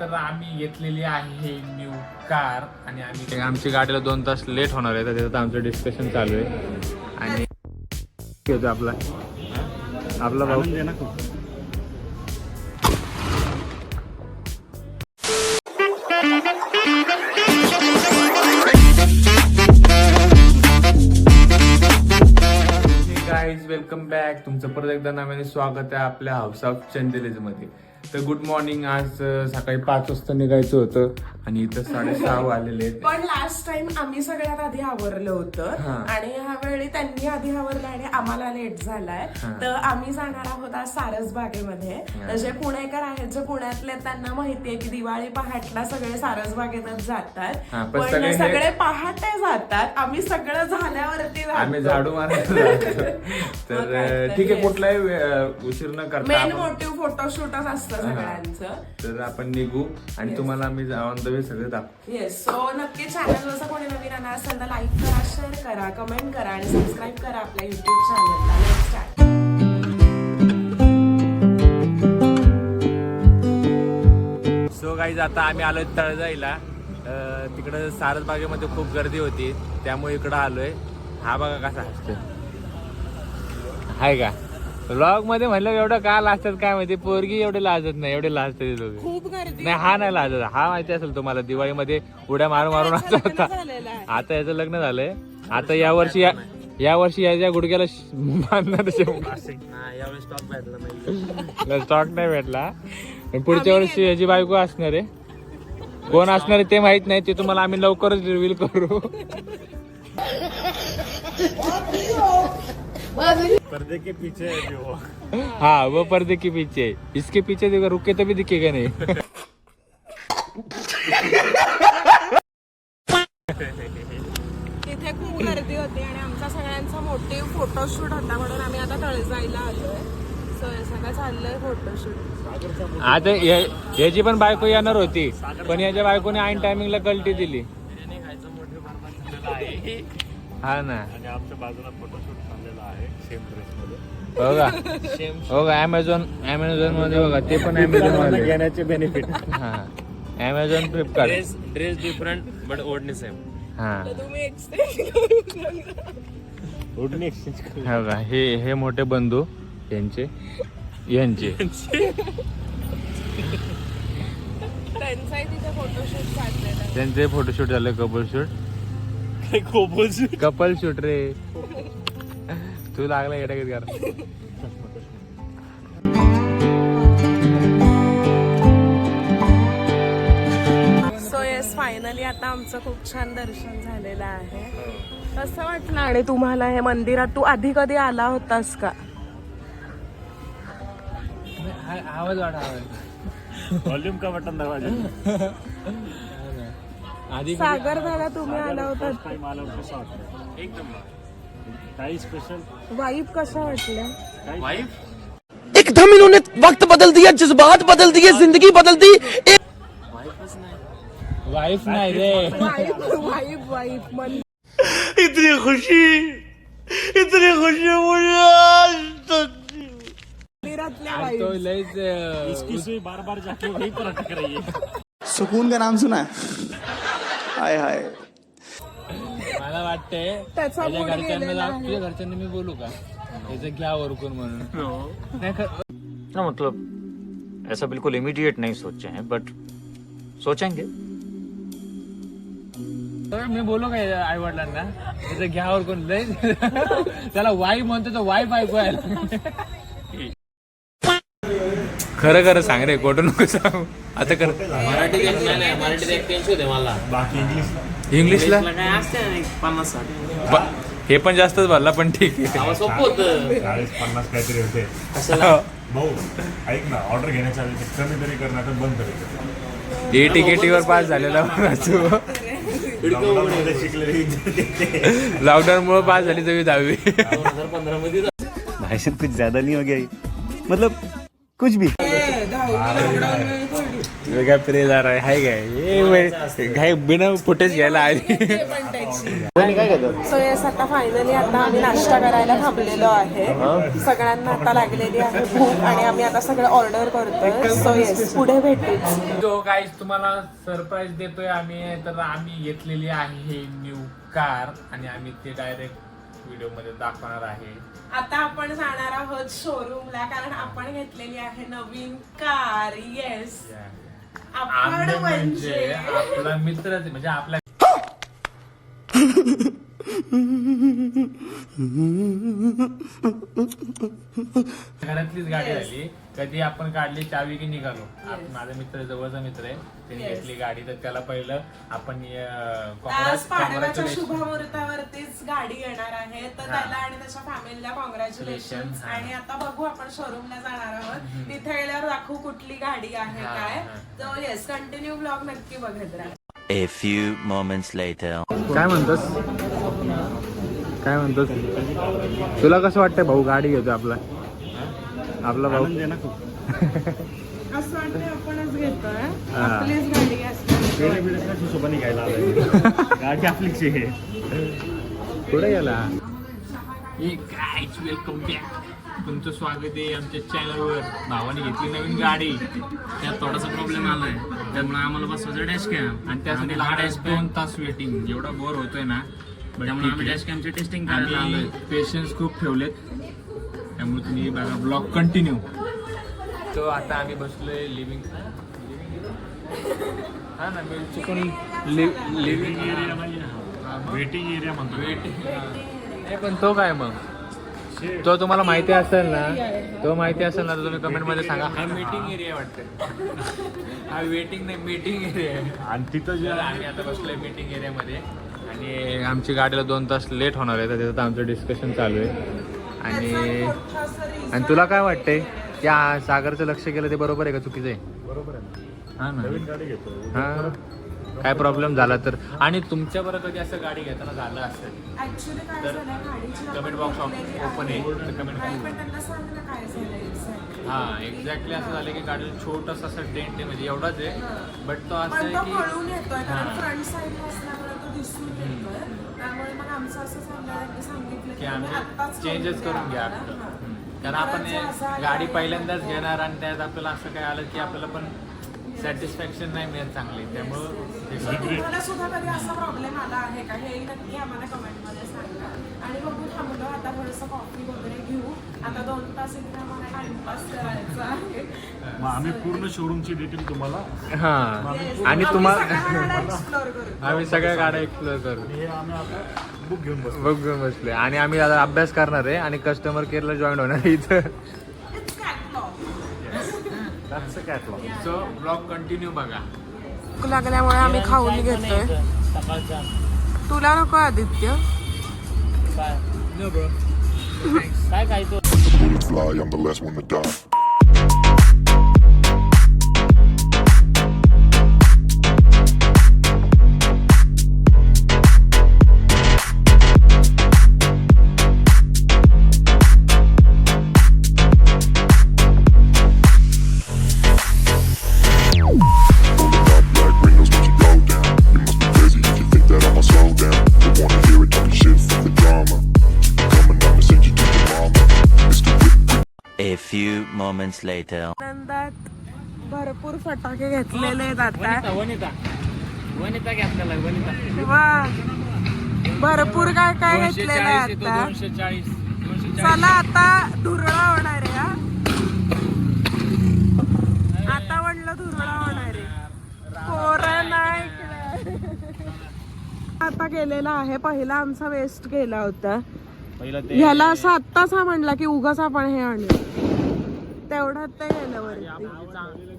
तर आम्ही घेतलेली आहे न्यू कार आणि आम्ही आमची गाडीला दोन तास लेट होणार आहे तर त्याचं आमचं डिस्कशन चालू आहे. आणि आपला. आपला भाऊ. वेलकम बॅक तुमचं परत एकदा नव्याने स्वागत आहे आपल्या हाऊस ऑफ चंदेलेजमध्ये. तर गुड मॉर्निंग आज अं, सकाळी पाच वाजता निघायचं होतं आणि इथं साडेसहा वाजलेले आहेत पण लास्ट टाइम आम्ही सगळ्यात आधी आवरलं होतं. आणि ह्यावेळी त्यांनी आधी आवरलं आणि आम्हाला लेट झालाय हा. तर आम्ही जाणार आहोत आज सारस बागेमध्ये. तर जे पुणेकर आहेत जे पुण्यातले त्यांना माहितीये की दिवाळी पहाटला सगळे सारस बागेतच जातात हा, पण पण सगळे हे- सगळे पहाटे जातात आम्ही सगळं झाल्यावरती जातो. आम्ही झाडू मारायला जातो. तर अं, ठीक आहे. कुठलाही वे- उशीर न करता मेन आपण- मोटिव्ह फोटोशूटच असतं सगळ्यांचं. तर आपण निघू आणि तुम्हाला आम्ही ऑन द वे सगळे दाखवू. येस सो नक्की चॅनल जसं कोणी नवीन आला असेल तर लाईक करा शेअर करा कमेंट करा आणि सबस्क्राईब करा आपल्या युट्यूब चॅनलला लेट्स स्टार्ट सो गाईज आता आम्ही आलोय तळजाईला. तिकडं सारसबागेमध्ये खूप गर्दी होती. त्यामुळे इकडं आलोय. हा बघा कसा हसतो हाय का? ब्लॉगमध्ये म्हणलं एवढं का लाजतात काय माहिती? पोरगी एवढे लाजत नाही एवढे हे खूप गर्दी नाही हा नाही लाजत. हा माहिती असेल तुम्हाला दिवाळीमध्ये उड्या मारून मारून असं होता झालेलं आहे. आता याचं लग्न झालंय. आता या वर्षी या या वर्षी याच्या गुडघ्याला श- बांधणार स्टॉक नाही. भेटला. पण पुढच्या वर्षी याची बायको असणार आहे. कोण असणार आहे ते माहीत नाही ते तुम्हाला आम्ही लवकरच रिव्हील करू. हाँ वो पर्दे के पीछे इसके पीछे देखो रुके तभी दिखेगा नहीं। तिथे खूप गर्दी होती आणि आमचा सगळ्यांचा मोटिव्ह फोटोशूट होता म्हणून आम्ही आता तळजाईला आलोय. सो हे सगळं चाललंय फोटोशूट आता या- याची पण बायको येणार होती पण याच्या बायकोने ऐन टायमिंगला कल्टी दिली. हा ना. हो का हो का अमेझॉन अमेझॉनमध्ये बघा ते पण अमेझॉनमध्ये. घेण्याचे बेनिफिट हा. Amazon Flipkart dress dress different but ओढणी सेम हा. तुम्ही एक्सचेंज ओढणी एक्सचेंज हो का हे हे मोठे बंधू यांचे यांचे. त्यांचाही तिथे फोटोशूट काढलेला. आहे. त्यांचे फोटोशूट झाले कपल शूट काय खोबोज कपल शूट रे. तू लागला येटागत कर सो येस फायनली आता आमचं खूप छान दर्शन झालेलं आहे. कसं वाटलं आणि तुम्हाला हे मंदिरात? तू आधी कधी आला होतास का? आवाज वाढ आवाज व्हॉल्यूम का बटन दाबायचं? आधी सागर दादा तुम्ही आला होता. टाइम आला कसं वाटतं एक नंबर. काही स्पेशल वाईफ कशा वाटल्या वाईफ एकदम इन्होंने वक्त बदल दिया जज्बात बदल दिए ज़िंदगी बदल दी एक वाईफच नाही रे वाईफ मन इतनी खुशी इतनी खुशी मुझे आज तक तो इसकी सुई बार बार जाके वहीं पर अटक रही है। सुकून का नाम सुना है। हाय हाय। वाटतंय. त्याचा त्याच्या mood घरच्यांना गेलेला. तुझ्या घरच्यांना मी बोलू का? याचं घ्या वरकून म्हणून. नाही खरं- ना मतलब ऐसा बिल्कुल इमीडिएट नहीं सोचे हैं बट सोचेंगे। तर मी बोलू काय आई वडिलांना त्याचं घ्या वरकून. लय त्याला वाई म्हणतो तो वाई बायको आहे खरं खरं सांग रे खोटं नको सांग. आता नाही नाही एक टेन्शन होते मला. बाकी इंग्लिश इंग्लिशला तुला काय असते ना एक पन्नास साठ. ब- हे पण जास्तच भरला पण ठीक आहे. आवाज सोपं होतं. चाळीस पन्नास काहीतरी होते. कशाला? भाऊ ऐक ना ऑर्डर घेण्याच्या आधी ते कमी तरी करणार तर बंद तरी कर. ए टिकेटीवर पास झालेला तू. Lockdown मध्ये शिकलेले विद्यार्थी लॉकडाऊन मुळे पास झाली तुम्ही दहावी. दोन हजार पंधरा मध्ये भाई साहब कुछ ज्यादा नहीं हो गया ये? मतलब कुछ भी. वेगळा प्रेजार आहे हाय काय? काय बिना फुटेज घ्यायला आली. सो येस आता फायनली आता आम्ही नाश्ता करायला थांबलेलो आहे. सगळ्यांना आता लागलेली आहे भूक आणि आम्ही आता सगळं ऑर्डर करतोय. सो येस पुढे भेटूच. जो गाईज तुम्हाला सरप्राईज देतोय आम्ही. तर आम्ही घेतलेली आहे न्यू कार आणि आम्ही ते डायरेक्ट व्हिडिओमध्ये दाखवणार आहे. आता आपण जाणार आहोत शोरूमला कारण आपण घेतलेली आहे नवीन कार येस आपण आम्ही म्हणजे म्हणजे आपला मित्रच आहे, म्हणजे आपल्या घरातलीच गाडी झाली कधी आपण काढली चावी की निघालो. आप- माझा मित्र जवळचा मित्र आहे. त्याने घेतली गाडी तर त्याला पहिलं आपण आज पाडव्याच्या कॉंग्रॅच्युलेशन शुभमुहूर्तावरतीच गाडी येणार आहे. तर त्याला आणि त्याच्या फॅमिलीला कॉंग्रॅच्युलेशन हा. आणि आता बघू आपण शोरूमला जाणार आहोत. तिथे गेल्यावर दाखवू कुठली गाडी आहे हा, काय. हा. तर येस कंटिन्यू ब्लॉग नक्की बघत राहा. A few moments later. काय म्हणतोस? काय म्हणतोस? तुला कसं वाटतंय भाऊ? गाडी घेतो आपला. आपला भाऊ. असं वाटतं आपणच घेतोय. हा. आपलीच गाडी असते. घ्यायला आलाय. गाडी आपलीच आहे. कुठे गेला वेलकम बॅक तुमचं स्वागत आहे आमच्या चॅनलवर भावाने घेतली नवीन गाडी. त्यात थोडासा प्रॉब्लेम आलाय. त्यामुळे आम्हाला बसवायचं डॅश कॅम आणि त्यासाठी हा डॅश दोन तास वेटिंग एवढा बोर होतोय ना त्यामुळे आम्ही डॅश कॅमची टेस्टिंग करायला आम्ही पेशन्स खूप ठेवलेत. त्यामुळे तुम्ही बघा ब्लॉग कंटिन्यू तो आता आम्ही बसलोय लिव्हिंग हा ना मी चुकून लिव्हिंग वेटिंग एरिया म्हणतो नाही पण तो काय मग? तो तुम्हाला माहिती असेल ना तो माहिती असेल ना तर तुम्ही कमेंटमध्ये सांगा. हा मीटिंग एरिया वाटतं. हा वेटिंग नाही मीटिंग एरिया आहे. आणि तिथं जे तर आम्ही आता बसलोय मीटिंग एरियामध्ये आणि आमची गाडीला दोन तास लेट होणार आहे तर त्याचं आमचं डिस्कशन चालू आहे. आणि आणि तुला काय वाटतंय? त्या सागरचं लक्ष केलं ते बरोबर आहे का चुकीचं आहे? बरोबर आहे ना. हा ना. नवीन गाडी घेतो. हा. काय प्रॉब्लेम झाला तर? आणि तुमच्या बरोबर कधी असं गाडी घेताना झालं असेल? ऍक्च्युली काय तर झालं गाडीची comment box open आहे. तर comment नाही, पण त्यांना सांग ना काय झालं exact. हा एक्झॅक्टली असं झालं की गाडीला छोटासा असं डेंट आहे म्हणजे एवढाच आहे. बट तो असं पण तो आहे की कळून येतोय कारण हा. फ्रंट साईड असल्यामुळे तो दिसून येतोय त्यामुळे मग आमचं असं सांगलं त्यांनी सांगितलं की की आम्ही आत्ताच चेंजच करून घ्या. हा. कारण आपण गाडी पहिल्यांदाच तर- घेणार आणि त्यात आपल्याला असं काय आलं की आपल्याला पण सॅटिस्फॅक्शन नाही मिळत चांगली त्यामुळं तुम्हाला सुद्धा कधी असा प्रॉब्लेम आला आहे का? हे नक्की आम्हाला कमेंटमध्ये सांगा. आणि बघू थांबलो आता थोडंसं कॉफी वगैरे घेऊ. आता दोन तास इथे आम्हाला टाइमपास करायचा आहे. मग आम्ही पूर्ण शोरूमची डिटेल तुम्हाला हा. आणि तुम्हाला करू. आम्ही सगळ्या गाड्या एक्सप्लोर करू. हे आम्ही आता बुक घेऊन बसतो बघून बसले आणि आम्ही आता अभ्यास करणार आहे आणि कस्टमर केअरला जॉईन होणार आहे इथं. Catalog. सो ब्लॉग कंटिन्यू बघा. भूक लागल्यामुळे आम्ही खाऊन घेतोय. तुला नको Aditya. Fly, I'm the moments later. आनंदात भरपूर फटाके घेतलेले आहेत आता. वनिता वनिता. घेतलेला वनिता. वा भरपूर काय काय घेतलेलं आहे आता. दोनशे चाळीस दोनशे चला आता धुरळा होणार आहे हा. आता म्हणलं धुरळा होणार आहे. पोरं नाही. आता गेलेला आहे पहिला आमचा वेस्ट गेला होता. ह्याला असं आत्ताच हा म्हणला की उगाच आपण हे आणलं तेवढ्यात ते गेलं वरती.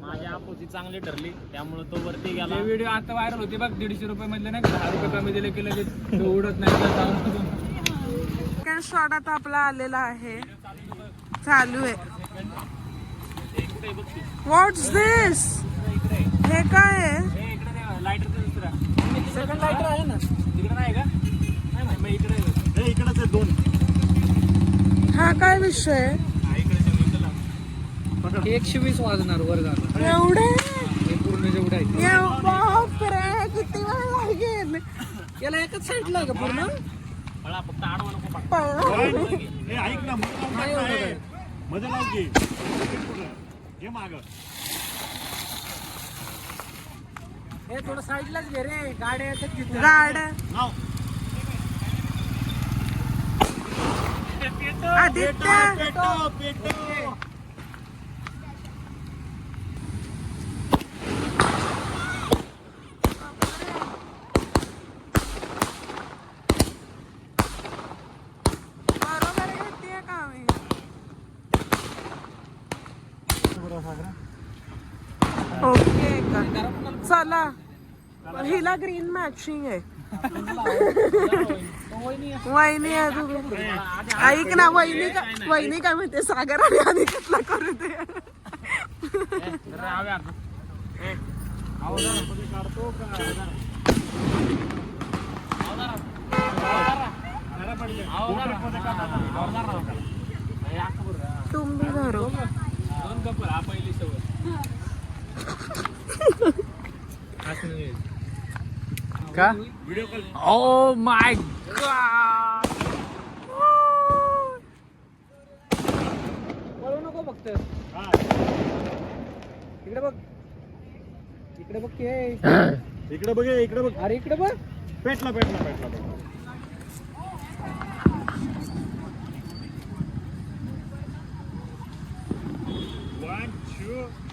माझी आपोती चांगली ठरली त्यामुळे तो वरती गेला. व्हिडिओ आता व्हायरल होते बघ दीडशे रुपये मधले नाही? दहा रुपये कमी दिले की लगेच तो उडत नाही सेकंड शॉट आता आपला आलेला आहे. चालू आहे. व्हॉट्स दिस हे काय आहे? सेकंड लाईटर आहे. ना? तिकडे नाही का? नाही नाही, मग इकडे हे इकडेच आहे दोन. हा काय विषय आहे? एकशे वीस वाजणार वर जाणार एवढे? हे पूर्ण ये बापरे किती वेळ लागेल? याला एकच साईडला का पूर्ण? ऐक ना लाव की. हे माग. हे थोडं साईडलाच घे रे. गाड्या येतात तिथे. गाड्या. लाव. आदित्य. पेटो पेटो बरोबर घेतीये का मी ओके का चला हिला ग्रीन मॅचिंग आहे. वहिनी आहे तू ऐक ना वहिनी का वहिनी काय म्हणते सागर आणि अनिकेतला करू दे. तुम भी धरो. दोन कपल हा पहिली सवय. का? ओ माय नको फक्त. इकडे बघ. इकडे बघ की. इकडे बघ. इकडे बघ. अरे इकडे बघ. पेटला पेटला पेटला पेटला. One, two,